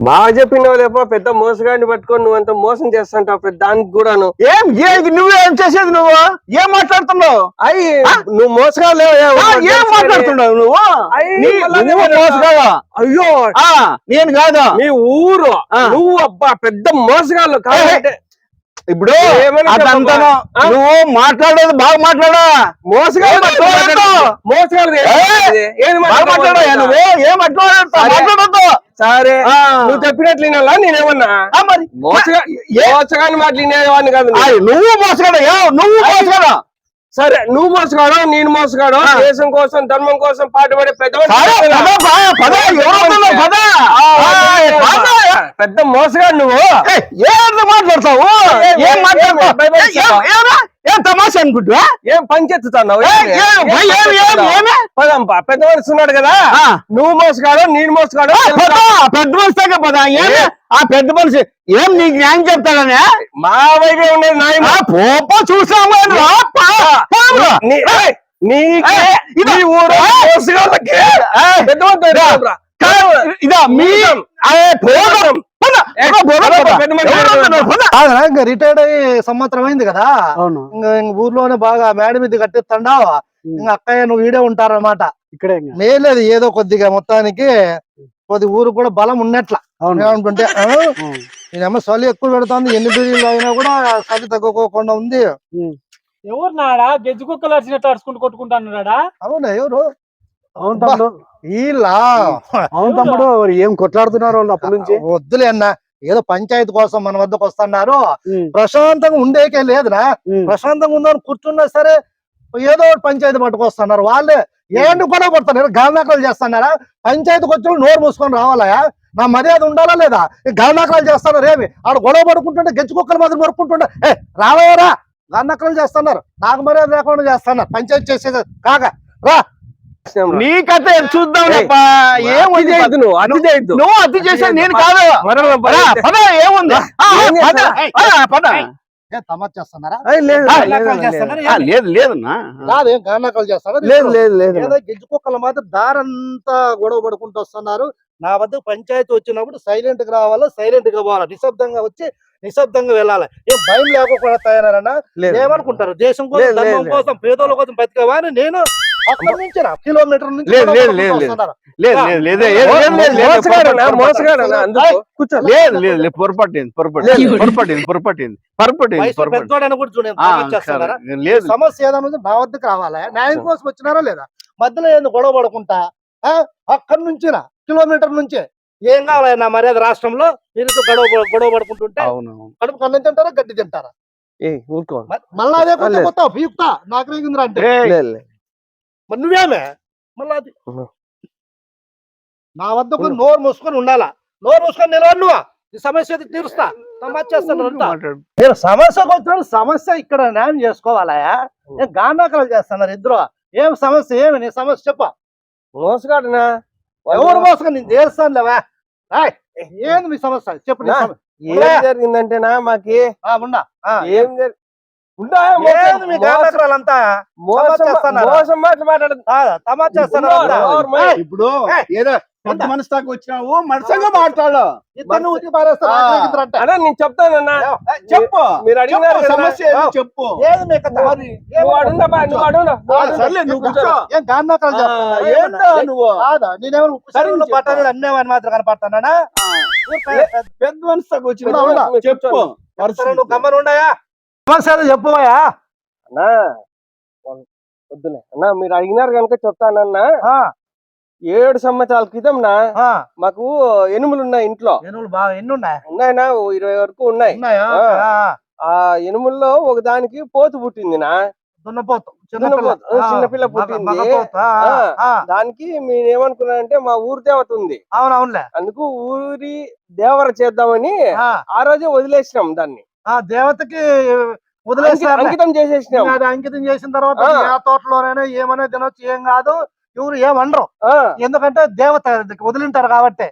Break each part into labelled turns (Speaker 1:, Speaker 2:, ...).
Speaker 1: బాగా చెప్పినావు లేపో పెద్ద మోసగాడిని పట్టుకొని నువ్వు అంత మోసం చేస్తుంటావు ప్రతి దానికి కూడాను.
Speaker 2: ఏం ఏది నువ్వేం చేసేది నువ్వు? ఏం మాట్లాడుతున్నావు?
Speaker 1: అయ్యి నువ్వు మోసగాడు
Speaker 2: ఆ, ఏం మాట్లాడుతున్నావు నువ్వు? నువ్వు మోసగావా
Speaker 1: అయ్యో.
Speaker 2: ఆ, నేను కాదు.
Speaker 1: మీ ఊరు. నువ్వు అబ్బా పెద్ద మోసగాళ్ళు కాబట్టి
Speaker 2: ఇప్పుడు అదంతా? నువ్వు మాట్లాడేది బాగా మాట్లాడా? ఏం.
Speaker 1: మోసగాళ్ళు
Speaker 2: ఏయ్!
Speaker 1: ఏం
Speaker 2: మాట్లాడా? నువ్వు ఏం మాట్లాడతా. మాట్లాడద్దు?
Speaker 1: సరే. నువ్వు చెప్పినట్లు వినాలా? నేనేమన్నా?
Speaker 2: మరి.
Speaker 1: మోసగా
Speaker 2: ఏ-
Speaker 1: మోసగాని మాటలు వినేవాడిని కాదు
Speaker 2: నువ్వు. మోసగాడా? నువ్వు మోసగాడా?
Speaker 1: సరే నువ్వు మోసగాడు నేను మోసగాడు. దేశం కోసం ధర్మం కోసం పాటుపడే పెద్దవాడు
Speaker 2: సరే పద బా, పద ఎవరు వస్తున్నారు? పద.
Speaker 1: ఆ,
Speaker 2: ఆ, పద.
Speaker 1: పెద్ద మోసగాడు నువ్వు.
Speaker 2: ఏం మాట్లాడతావు?
Speaker 1: ఏం,
Speaker 2: మాట్లాడతావు?
Speaker 1: ఏం,
Speaker 2: తమాషా అనుకుంటువా
Speaker 1: ఏం పంచెత్తుతున్నావు? పదంపా పెద్ద వస్తున్నాడు కదా. నువ్వు మోసగాడు నేను మోసగాడు
Speaker 2: పెద్ద మనిషిగా పద? ఏమి? ఆ పెద్ద మనిషి ఏం నీకు న్యాయం చెప్తాడనే?
Speaker 1: మా వైపే ఉండేది నాయన.
Speaker 2: పోపో చూసాము
Speaker 1: నీకే
Speaker 2: ఇదా.
Speaker 1: ఊరు. మోసగాళ్ళకి. పెద్దవాడితో
Speaker 2: ఇదా. మీ అరే,
Speaker 3: ఇంకా రిటైర్డ్ అయ్యి సంవత్సరం అయింది కదా.
Speaker 4: అవును.
Speaker 3: ఇంకా ఇంక ఊర్లోనే బాగా మేడ మీద కట్టిస్తాండావు? ఇంకా అక్కయ్య నువ్వు ఈడే ఉంటారన్నమాట.
Speaker 4: ఇక్కడే ఇంకా.
Speaker 3: మేలేదు ఏదో కొద్దిగా మొత్తానికి కొద్ది ఊరు కూడా బలం ఉన్నట్ల.
Speaker 4: ఉం.
Speaker 3: నేనేమో చలి ఎక్కువ పెడుతుంది ఎన్ని బీడీలు అయినా కూడా చలి తగ్గుకోకుండా ఉంది.
Speaker 5: ఎవరు నాడా? గెజ్జు కుక్కలు అరిచినట్టు అరుచుకుంటూ కొట్టుకుంటాన్నాడా
Speaker 3: అవునా ఎవరు?
Speaker 4: అవును తమ్ముడు.
Speaker 3: వీళ్ళా?
Speaker 4: అవును తమ్ముడు ఏం కొట్లాడుతున్నారు వాళ్ళు అప్పటి నుంచి?
Speaker 3: వద్దులే అన్న. ఏదో పంచాయతీ కోసం మన వద్దకు వస్తున్నారు. ప్రశాంతంగా ఉండేకే లేదురా. ప్రశాంతంగా ఉందని కూర్చున్నా సరే ఏదో ఒకటి పంచాయతీ పట్టుకొస్తున్నారు వాళ్ళే ఏంటి కూడా కొడుతున్నారు గాలినాకలు చేస్తున్నారా? పంచాయతీకి వచ్చి నోరు మూసుకొని రావాలా నా మర్యాద ఉండాలా లేదా? గాలినాకలు చేస్తున్నారు ఏమి? ఆడ గొడవ పడుకుంటుంటే గెచ్చు కుక్కలు మాత్రం పడుకుంటుంటే ఏ రావరా గాలినాకలు చేస్తున్నారు. నాకు మర్యాద లేకుండా చేస్తున్నారు. పంచాయతీ చేసేది కాక. రా.
Speaker 2: నీ కథ చూద్దాం
Speaker 1: నువ్వు అతి చేయొద్దు.
Speaker 2: నువ్వు అతి చేసేది నేను కాదు. ఏముంది?
Speaker 1: లేదు,
Speaker 2: ఆ,
Speaker 1: లేదు, లేదు?
Speaker 2: లేదు లేదన్నా.
Speaker 1: లేదు లేదు లేదు.
Speaker 3: ఏదో గెజ్జు కుక్కలు మాత్రం దారంతా గొడవ పడుకుంటూ వస్తున్నారు. నా వద్ద పంచాయతీ వచ్చినప్పుడు సైలెంట్గా రావాలా సైలెంట్గా పోవాలా? నిశ్శబ్దంగా వచ్చి నిశ్శబ్దంగా వెళ్ళాలి? ఏం భయం లేకుండా తయారన్నా. ఏమనుకుంటారు? దేశం కోసం ధర్మం. కోసం పేదోళ్ళ కోసం బతికేవా నేను? అక్కడి నుంచి రా, కిలోమీటర్ నుంచి
Speaker 2: లేదు, లేదు, లేదు, లేదు. లేదు లేదు
Speaker 1: మోసగాడు
Speaker 2: పొరపాటు,
Speaker 1: కూర్చో.
Speaker 2: లేదు లేదు లేదు పొరపాటింది పొరపాటు పొరపాటింది పొరపాటింది పొరపాటింది
Speaker 3: వయసు
Speaker 2: పొరపాటు
Speaker 3: పెద్దోడని కూడా చూడండి
Speaker 2: ఆ,
Speaker 3: చేస్తున్నారా
Speaker 2: సరే. లేదు.
Speaker 3: సమస్య ఏదైనా ఉంటే నా వద్దకు రావాలా? న్యాయం కోసం వచ్చినారా లేదా? మధ్యలో ఏంది గొడవ పడుకుంటా? ఆ? అక్కడి నుంచి కిలోమీటర్ నుంచే. ఏం కావాలి నా మర్యాద రాష్ట్రంలో? మీరుతో గొడవ గొడవ పడుకుంటుంటే
Speaker 2: అవును
Speaker 3: కడుపు కన్నం తింటారా గడ్డి తింటారా?
Speaker 1: ఏ ఊరుకో.
Speaker 3: మళ్ళా అదే కొత్త. కొత్త పీకుతా నాకు రేగిందిరా అంటే. మరి నువ్వేమే? మళ్ళా అది. నా వద్దకు నోరు మూసుకొని ఉండాలా? నోరు మూసుకొని నిలవడు నువ్వు. ఈ సమస్య తీరుస్తా. నేను సమస్యకు వచ్చిన సమస్య ఇక్కడ న్యాయం చేసుకోవాలా? ఏం గాండాకలు చేస్తున్నారు ఇద్దరు. ఏం సమస్య ఏమి? నీ సమస్య చెప్ప.
Speaker 1: మోసగాడునా?
Speaker 3: ఎవరు మోసగా నేను చేస్తాను లేవా ఏంది మీ సమస్య? చెప్పు నీ
Speaker 1: నా. ఏం జరిగిందంటేనా మాకి?
Speaker 3: ఉన్నా
Speaker 1: ఏం
Speaker 2: ఇప్పుడు ఏదో పెద్ద మనసు దాకా వచ్చినావు మనసంగా మాట్లాడు.
Speaker 1: అన్నా నేను చెప్తానన్నా
Speaker 2: చెప్పు.
Speaker 1: మీరు కదా.
Speaker 2: సమస్య ఏదో చెప్పు? అది.
Speaker 1: నువ్వు అడుగునా అడుగునా, అడుగునా.
Speaker 3: అమ్మేవాని మాత్రం కనపడతానా?
Speaker 2: పెద్ద మనసు దాకా వచ్చినావు? చెప్పు.
Speaker 3: నువ్వు సమస్య చెప్పువయ్యా.
Speaker 1: అన్నా వద్దులే. అన్నా మీరు అడిగినారు కనుక చెప్తానన్నా.
Speaker 3: ఆ,
Speaker 1: ఏడు సంవత్సరాల క్రితం నా. మాకు ఎనుములు ఉన్నాయి ఇంట్లో.
Speaker 3: ఏనుగులు బాగా ఎన్ని ఉన్నాయి
Speaker 1: ఉన్నాయినా ఓ ఇరవై వరకు ఉన్నాయి. ఆ. ఎనుముల్లో ఒక దానికి పోతు పుట్టింది నా.
Speaker 3: చిన్నపిల్ల.
Speaker 1: పుట్టింది. దానికి మేము ఏమనుకున్నానంటే మా ఊరి దేవత ఉంది. అందుకు ఊరి దేవర చేద్దామని
Speaker 3: ఆ
Speaker 1: రోజే వదిలేసినాం దాన్ని.
Speaker 3: ఆ దేవతకి వదిలేస్తారు
Speaker 1: అంకితం చేసేసినాం
Speaker 3: అది అంకితం చేసిన తర్వాత
Speaker 1: ఆ.
Speaker 3: ఏ తోటలోనైనా ఏమైనా తినొచ్చు ఏం కాదు ఎవరు ఏమనరు ఎందుకంటే దేవత వదిలింటారు కాబట్టి.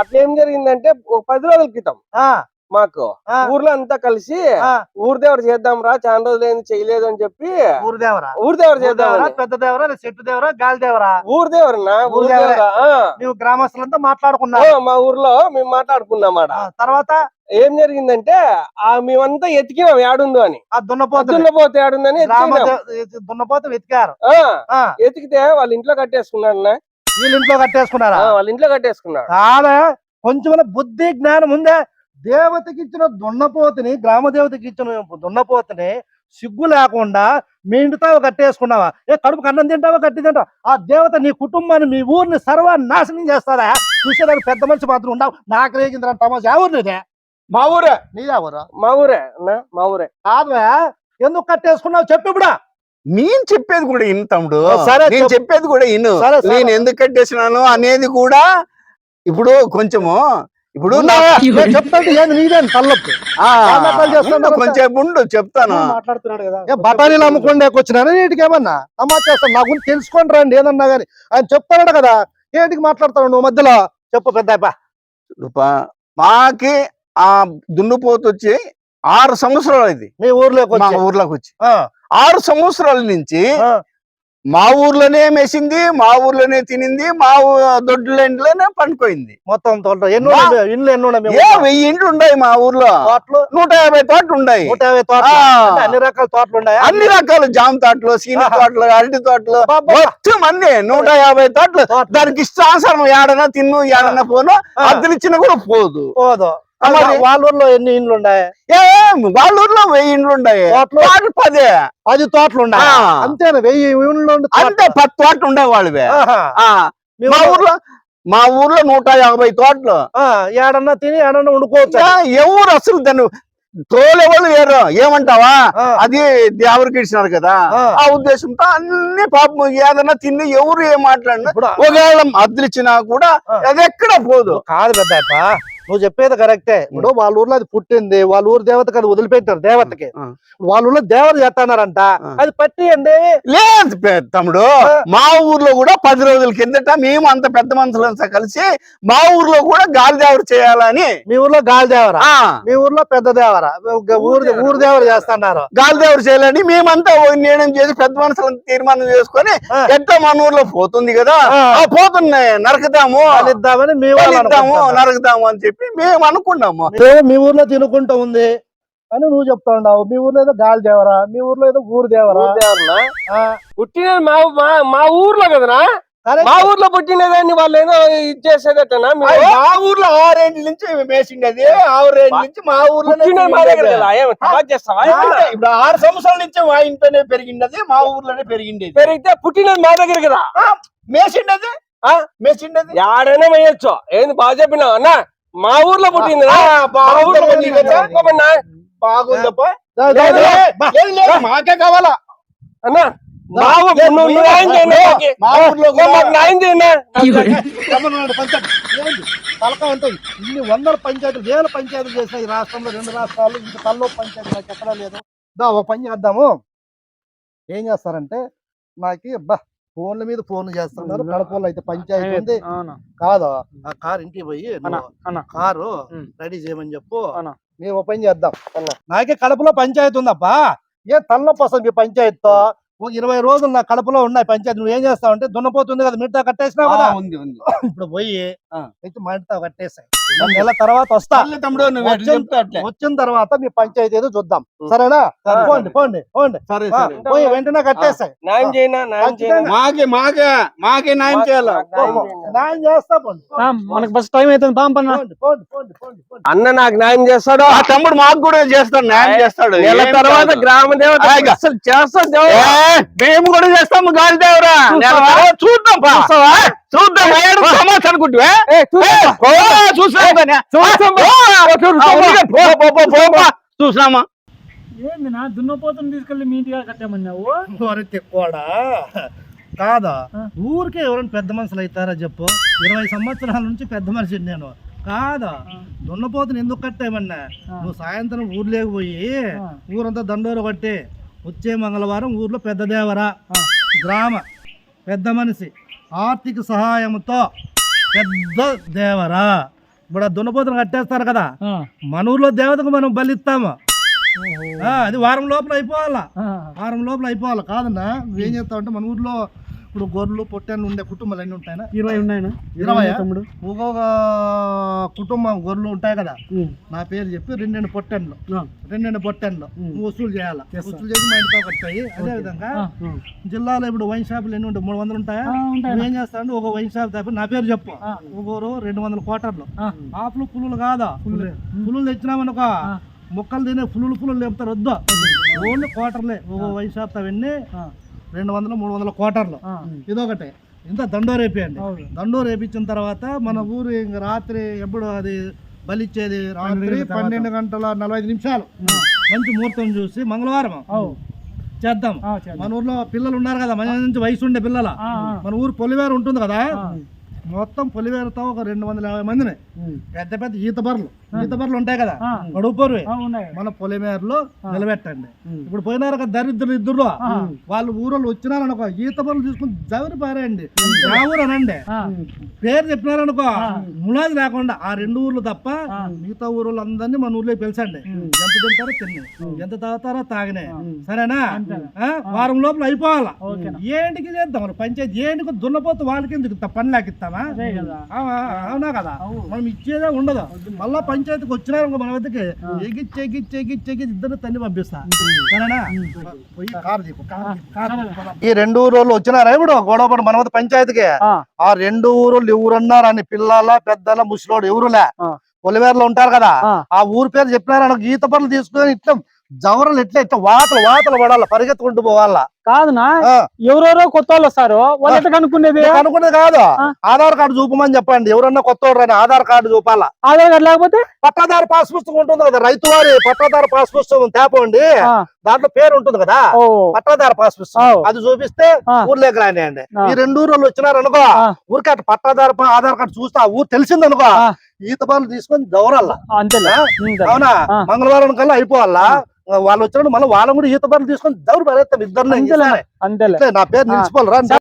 Speaker 1: అట్లా ఏం జరిగిందంటే పది రోజుల క్రితం
Speaker 3: ఆ,
Speaker 1: మాకు. ఊర్లో అంతా కలిసి
Speaker 3: ఆ,
Speaker 1: ఊరు దేవర చేద్దాం రా చాలా రోజులు ఏంది చేయలేదు అని చెప్పి
Speaker 3: ఊరు దేవరా
Speaker 1: ఊరు దేవర
Speaker 3: ఊరు
Speaker 1: చేద్దాం
Speaker 3: పెద్ద దేవరా చెట్టు దేవరా గాలి దేవరా
Speaker 1: ఊరు దేవరన్నా
Speaker 3: ఊరు
Speaker 1: ఊరు
Speaker 3: దేవరే.
Speaker 1: దేవర ఆ.
Speaker 3: ನೀವು గ్రామస్తులంతా
Speaker 1: ఆ,
Speaker 3: మాట్లాడుకున్నారు
Speaker 1: మా ఊర్లో మేము మాట్లాడుకున్నామాట
Speaker 3: ఆ, తర్వాత?
Speaker 1: ఏం జరిగిందంటే ఆ మేమంతా ఎతికినాం ఏడుందో అని.
Speaker 3: ఆ దున్నపోతు
Speaker 1: దున్నపోతే ఏడుందని
Speaker 3: దున్నపోతు వెతికారు.
Speaker 1: ఎతికితే వాళ్ళ ఇంట్లో కట్టేసుకున్నాడు.
Speaker 3: వీళ్ళ ఇంట్లో కట్టేసుకున్నారా?
Speaker 1: వాళ్ళ ఇంట్లో కట్టేసుకున్నాడు
Speaker 3: కాదా? కొంచెం బుద్ధి జ్ఞానం ఉందే? దేవతకి ఇచ్చిన దున్నపోతుని గ్రామ దేవతకి ఇచ్చిన దున్నపోతుని సిగ్గు లేకుండా మీ ఇంటితో కట్టేసుకున్నావా? ఏ కడుపు అన్నం తింటావా గట్టి తింటావా? ఆ దేవత నీ కుటుంబాన్ని మీ ఊరిని సర్వ నాశనం చేస్తారా? చూసేదానికి పెద్ద మనిషి మాత్రం ఉండవు. నాకు రేగిందిరా తమాషా. ఎవరు నీదే?
Speaker 2: మా ఊరే.
Speaker 3: నీదెవరు
Speaker 1: మా ఊరే మా ఊరే.
Speaker 3: కాదువా. ఎందుకు కట్టేసుకున్నావు? చెప్పు ఇప్పుడు.
Speaker 2: నేను చెప్పేది కూడా ఇను తమ్ముడు.
Speaker 3: సరే,
Speaker 2: నేను
Speaker 3: చెప్పు.
Speaker 2: చెప్పేది కూడా ఇను. నేను ఎందుకు కట్టేసినాను అనేది కూడా ఇప్పుడు కొంచెము ఇప్పుడు కొంచెం ఉండు చెప్తాను.
Speaker 5: మాట్లాడుతున్నాడు కదా.
Speaker 3: ఏ బఠానీలు అమ్ముకుండే వచ్చినారా నీటికి ఏమన్నా? తమాషా చేస్తాను. నా గురించి తెలుసుకోండి రండి ఏదన్నా కానీ ఆయన చెప్తాడు కదా. ఏంటికి మాట్లాడతావు నువ్వు మధ్యలో? చెప్పు పెద్ద
Speaker 2: మాకి ఆ దున్నుపోతు వచ్చి ఆరు సంవత్సరాలు ఇది
Speaker 3: మీ ఊర్లోకి
Speaker 2: మా ఊర్లోకి వచ్చి.
Speaker 3: ఆ,
Speaker 2: ఆరు సంవత్సరాల నుంచి మా ఊర్లోనే మెసింది మా ఊర్లోనే తినింది మా దొడ్లలోనే పండుకోయింది
Speaker 3: మొత్తం తోట ఎన్ని ఇండ్లు ఎన్ని?
Speaker 2: వెయ్యి ఇండ్లు ఉన్నాయి మా ఊర్లో
Speaker 3: తోటలు
Speaker 2: నూట యాభై తోటలు ఉన్నాయి
Speaker 3: నూట యాభై తోటలు. అంటే అన్ని రకాల తోటలు ఉన్నాయా
Speaker 2: అన్ని రకాల జామ తోటలు సీని. తోటలు అరటి తోటలు. మొత్తం అన్ని నూట యాభై తోటలు. దానికి ఇష్టానుసారం ఏడన్నా తిన్ను ఏడన్నా పోను. అద్దెలు ఇచ్చినా కూడా పోదు
Speaker 3: పోదు? వాళ్ళ ఊర్లో ఎన్ని ఇండ్లు ఉన్నాయి
Speaker 2: ఏం వాళ్ళ ఊర్లో వెయ్యి ఇండ్లు ఉన్నాయి
Speaker 3: తోటలు?
Speaker 2: వాళ్ళు పదే.
Speaker 3: పది తోటలు ఉన్నాయి. అంతేనా? వెయ్యి ఇండ్లు.
Speaker 2: అంతే పది తోటలు ఉండే వాళ్ళవే.
Speaker 3: మీ ఊర్లో-
Speaker 2: మా ఊర్లో నూట యాభై తోటలు.
Speaker 3: ఆ, ఏడన్నా తిని ఏడన్నా వండుకోవచ్చు
Speaker 2: ఇంకా ఎవరు అసలు దాన్ని తోలేవాళ్ళు వేరు ఏమంటావా. అది దేవుడికి ఇచ్చినారు కదా.
Speaker 3: ఆ.
Speaker 2: ఉద్దేశంతో అన్ని పాపం ఏదైనా తిని ఎవరు ఏం మాట్లాడినా ఒకవేళ అద్దెలు ఇచ్చినా కూడా. అది ఎక్కడ పోదు.
Speaker 3: కాదు పెద్దప్ప నువ్వు చెప్పేది కరెక్టే. ఇప్పుడు వాళ్ళ ఊర్లో అది పుట్టింది వాళ్ళ ఊరు దేవతకి అది వదిలిపెట్టారు దేవతకి. వాళ్ళ ఊర్లో దేవత చేస్తున్నారంట
Speaker 2: ఆ.
Speaker 3: అది పట్టియండి
Speaker 2: లేదు తమ్ముడు. మా ఊర్లో కూడా పది రోజుల కిందట మేము అంత పెద్ద మనుషులంతా కలిసి మా ఊర్లో కూడా గాలి దేవర చేయాలని.
Speaker 3: మీ ఊర్లో గాలి దేవర? మీ ఊర్లో పెద్ద దేవర? ఊరు ఊరు దేవర చేస్తున్నారు.
Speaker 2: గాలి దేవర చేయాలని మేమంతా నిర్ణయం చేసి పెద్ద మనుషులను తీర్మానం చేసుకొని. ఎట్లా మన ఊర్లో పోతుంది కదా. పోతున్నాయి నరకదాము. నరకదాము అని చెప్పి మేము అనుకున్నాము.
Speaker 3: మీ ఊర్లో తినుకుంటూ ఉంది అని నువ్వు చెప్తా ఉన్నావు. మీ ఊర్లో ఏదో గాలి దేవర? మీ ఊర్లో ఏదో ఊరు దేవర?
Speaker 1: ఊరు దేవరనా?
Speaker 3: ఆ,
Speaker 1: పుట్టినది మా మా- ఊర్లో కదనా మా ఊర్లో పుట్టినదాన్ని వాళ్ళు ఏదో ఇచ్చేసేదట్టనా
Speaker 2: అది మా ఊర్లో ఆరేండ్ల నుంచి మేసిండేది ఆరేండ్ల నుంచి మా ఊర్లో
Speaker 1: పుట్టినది మా దగ్గర?
Speaker 2: ఇప్పుడు ఆరు సంవత్సరాల నుంచి మా ఇంట్లోనే పెరిగిండేది మా ఊర్లోనే పెరిగిండేది.
Speaker 1: పెరిగితే పుట్టినది మా దగ్గర కదా
Speaker 2: మేసిండేది.
Speaker 1: ఆ?
Speaker 2: మేసిండేది.
Speaker 1: యాడైనా వేయొచ్చు ఏంది బాగా చెప్పినావు? అన్న మా ఊర్లో పుట్టింది.
Speaker 2: బాగుందప్ప. మాకే కావాలా?
Speaker 1: అన్న?
Speaker 3: తలకాయ ఉంటుంది ఇన్ని వందల పంచాయతీలు వేల పంచాయతీలు చేసిన ఈ రాష్ట్రంలో రెండు రాష్ట్రాలు ఇంత తల్లో పంచాయతీ నాకు ఎక్కడా లేదు. దా ఒక పని చేద్దాము. ఏం చేస్తారంటే నాకు బా ఫోన్ల మీద ఫోన్లు చేస్తున్నారు కడపలో అయితే పంచాయతీ ఉంది. కాదు ఆ కార్ ఇంటికి పోయి. కారు. రెడీ చేయమని చెప్పు. మేము ఒక పని చేద్దాం నాకే కడపలో పంచాయతీ ఉందబ్బా. ఏ వస్తుంది మీ పంచాయతీతో? ఒక ఇరవై రోజులు నా కడపలో ఉన్నాయి పంచాయతీ. నువ్వు ఏం చేస్తావు అంటే దున్నపోతుంది కదా మిగతా కట్టేసినావు కదా.
Speaker 2: ఉంది ఉంది.
Speaker 3: ఇప్పుడు పోయి
Speaker 2: ఆ.
Speaker 3: అయితే మా ఇంటితో కట్టేసాయి. నెల తర్వాత వస్తా.
Speaker 2: తమ్ముడు
Speaker 3: వచ్చిన- తర్వాత మీ పంచాయతీ ఏదో చూద్దాం. సరేనా?
Speaker 1: సరే,
Speaker 3: పోండి పోండి పోండి.
Speaker 2: సరే
Speaker 3: ఆ,
Speaker 2: సరే.
Speaker 3: పోయి వెంటనే కట్టేసాయి.
Speaker 1: న్యాయం చేయనా న్యాయం చేయనా.
Speaker 3: ఖచ్చితంగా.
Speaker 2: మాకే మాకే మాకే న్యాయం చేయాలి?
Speaker 1: న్యాయం
Speaker 3: చేస్తా పోండి.
Speaker 5: ఆ, మనకు బస్ టైం అవుతుంది పాం పన్న.
Speaker 1: అన్న నాకు న్యాయం చేస్తాడు.
Speaker 2: ఆ తమ్ముడు మాకు కూడా చేస్తాడు న్యాయం చేస్తాడు.
Speaker 1: నెల తర్వాత. గ్రామ దేవత అసలు చేస్తాడు
Speaker 2: మేము కూడా చేస్తాము గాలి దేవరా నెల
Speaker 1: చూస్తావా?
Speaker 2: తర్వాత చూద్దాం? చూద్దాం ఏడు అనుకుంటువే
Speaker 5: ఏంది నా దున్నపోతుని తీసుకెళ్ళి మీ ఇంటికి కట్టామన్నావు
Speaker 3: వరటి కూడా కాదా. ఊరికే ఎవరైనా పెద్ద మనుషులు అవుతారా చెప్పు? ఇరవై సంవత్సరాల నుంచి పెద్ద మనిషిని నేను. కాదా? దున్నపోతుని ఎందుకు కట్టామన్నా. నువ్వు సాయంత్రం ఊర్లోకి పోయి. ఊరంతా దండోరు కొట్టి వచ్చే మంగళవారం ఊర్లో పెద్ద దేవర
Speaker 5: ఆ.
Speaker 3: గ్రామ పెద్ద మనిషి ఆర్థిక సహాయంతో పెద్ద దేవర. ఇప్పుడు దున్నపోతులు కట్టేస్తారు కదా. మన ఊర్లో దేవతకు మనం బలిస్తాము. అది వారం లోపల అయిపోవాలా? వారం లోపల అయిపోవాలి? కాదన్నా నువ్వేం చేస్తావు అంటే మన ఊర్లో ఇప్పుడు గొర్రెలు పొట్టెలు ఉండే కుటుంబాలు ఎన్ని ఉంటాయినా
Speaker 4: ఇరవై ఉన్నాయనా
Speaker 3: ఇరవై
Speaker 4: తమ్ముడు.
Speaker 3: ఒక్కొక్క కుటుంబం గొర్రెలు ఉంటాయి కదా. నా పేరు చెప్పి రెండెండు పొట్టెన్లు
Speaker 4: ఆ.
Speaker 3: రెండెండు పొట్టెన్లు వసూలు చేయాలి. వసూలు చేసి మా ఇంటికి కట్టాయి అదే విధంగా. జిల్లాలో ఇప్పుడు వైన్ షాపులు ఎన్ని ఉంటాయి? మూడు వందలు ఉంటాయా?
Speaker 5: ఉంటాయి
Speaker 3: నువ్వేం చేస్తావు ఒక వైన్ షాప్ తప్ప నా పేరు చెప్పు. ఒక్కొరు రెండు వందల కోటర్లు. ఆపులు పులులు కాదా? పులులు. తెచ్చినామనుకో. మొక్కలు తినే పులులు పులులు లేపుతారు. వద్దు. ఓన్లీ కోటర్లే ఒక వైన్ షాప్ అవన్నీ. రెండు వందలు మూడు వందల కోటర్లు
Speaker 5: ఆ.
Speaker 3: ఇదొకటి ఇంత దండోరు వేపియండి
Speaker 5: అవును.
Speaker 3: దండోరు వేపించిన తర్వాత మన ఊరు ఇంక రాత్రి ఎప్పుడు అది బలిచ్చేది రాత్రి
Speaker 5: పన్నెండు
Speaker 3: గంటల నలభై ఐదు నిమిషాలు మంచి ముహూర్తం చూసి మంగళవారం. చేద్దాం. మన ఊర్లో పిల్లలు ఉన్నారు కదా మన నుంచి వయసు ఉండే పిల్లలు. మన ఊరు పొలివేరు ఉంటుంది కదా. మొత్తం పొలివేరుతో ఒక రెండు వందల యాభై మందిని. పెద్ద పెద్ద ఈత బర్రెలు బర్రెలు ఉంటాయి కదా. గడుపురు మన పొలిమేరలో నిలబెట్టండి. ఇప్పుడు పోయినారు కదా దరిద్రులు ఇద్దరు. వాళ్ళు ఊరోళ్ళు వచ్చినారనుకో ఈత బర్రెలు తీసుకుని జవరి పారేయండి. ఊరు అనండి. పేరు చెప్పినారనుకో ములాది లేకుండా ఆ రెండు ఊర్లు తప్ప. మిగతా ఊర్లు అందరినీ మన ఊర్లో పిలిచండి. ఎంత తింటారో తిని ఎంత తాగుతారో తాగినే. సరేనా? వారం లోపల అయిపోవాలా. ఏంటికి చేద్దాం పంచాయతీ ఏంటికి దున్నపోతు వాళ్ళకి ఎందుకు? పని లేకిస్తామా అవునా కదా. మనం ఇచ్చేదే ఉండదు. మళ్ళా పంచాయతీకి వచ్చినారు ఇంకో మన వద్దకి ఎగిచ్చి ఎగిచ్చి ఎగిచ్చి ఎగిచ్చి ఇద్దరు తన్ని పంపిస్తా. సరేనా? పోయి కారు తీపు. ఈ రెండు ఊరోళ్ళు వచ్చినారా ఇప్పుడు? గొడవపడి మన వద్ద పంచాయతీకి?
Speaker 4: ఆ.
Speaker 3: రెండు ఊరోళ్ళు ఎవరున్నారు అని పిల్లల పెద్దల ముసలోడు ఎవరులే. పొలివేరులో ఉంటారు కదా?
Speaker 4: ఆ.
Speaker 3: ఆ ఊరు పేరు చెప్పినారు గీత పనులు తీసుకొని ఇట్లా జవరలు ఇట్లా వాతలు వాతలు పడాల పరిగెత్తుకుంటూ పోవాలా
Speaker 4: కాదునా. ఎవరెవరో కొత్త వాళ్ళు వస్తారు వాళ్ళు
Speaker 3: నీకు అనుకున్నది కాదు. ఆధార్ కార్డు చూపమని చెప్పండి ఎవరన్నా కొత్త ఆధార్ కార్డు చూపాలా
Speaker 4: ఆధార్ కార్డు లేకపోతే
Speaker 3: పట్టాదారు పాస్ పుస్తకం ఉంటుంది కదా రైతు వారి పట్టాదారు పాస్ పుస్తకం తేపండి. దాంట్లో పేరు ఉంటుంది కదా పట్టాదారు పాస్ పుస్తకం. అది చూపిస్తే. ఊర్లోకి రానియండి. ఈ రెండు ఊర్లు వచ్చినారు అనుకో
Speaker 4: ఆ.
Speaker 3: ఊరికి అటు పట్టాదారు ఆధార్ కార్డు చూస్తే ఊరు తెలిసిందనుకో. ఈత పనులు తీసుకొని?
Speaker 4: ఉమ్, సరే.
Speaker 3: అవునా. మంగళవారం కల్లా అయిపోవాలా వాళ్ళు వచ్చినప్పుడు మళ్ళీ వాళ్ళని కూడా ఈత పనులు తీసుకొని దౌరు పడేస్తాం
Speaker 4: అంతేలే
Speaker 3: నా పేరు నిలిచిపోవాలి రా